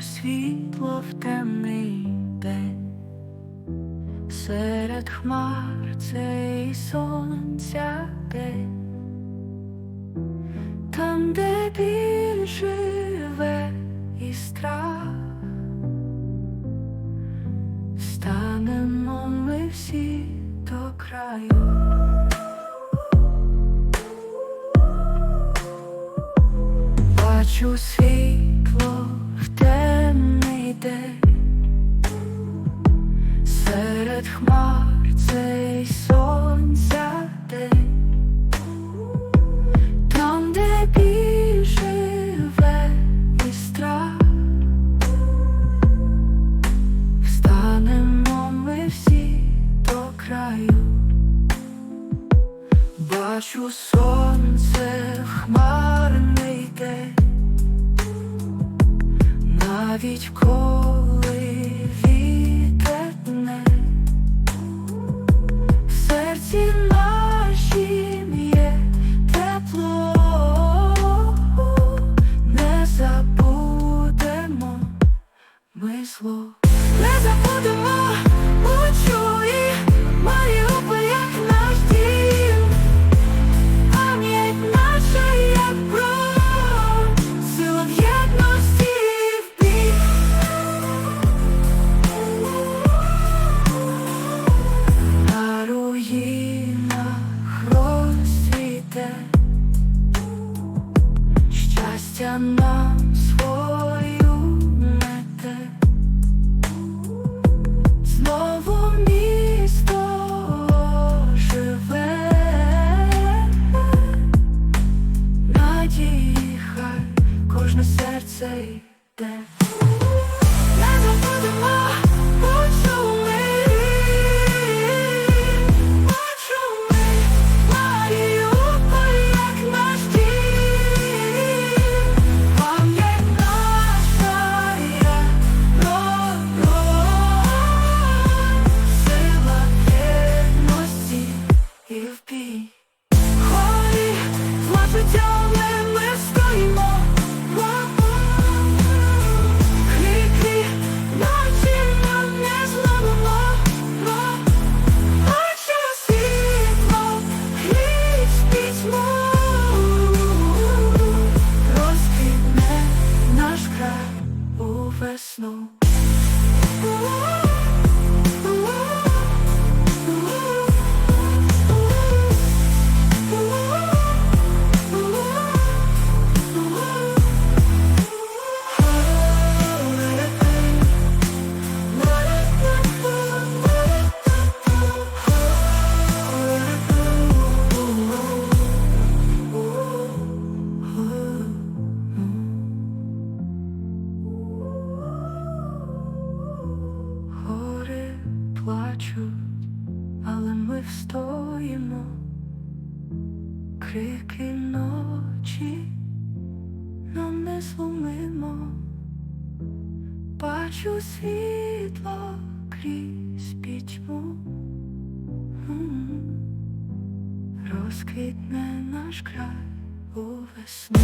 світло в темний день, серед хмар цей сонця день, там, де біль живе і страх, станемо ми всі до краю. Бачу світло Бачу сонце хмарний день, навіть коли вітер в серці нашім є тепло, не забудемо ми зло, йде. Не забудемо, почу ми, почу ми, Маріуполь, як наш дім. Пам'ять наша є пророк, сила єдності і в весну. Встоїмо, крики ночі нам не зломимо, бачу світло крізь пітьму, розквітне наш край у весну.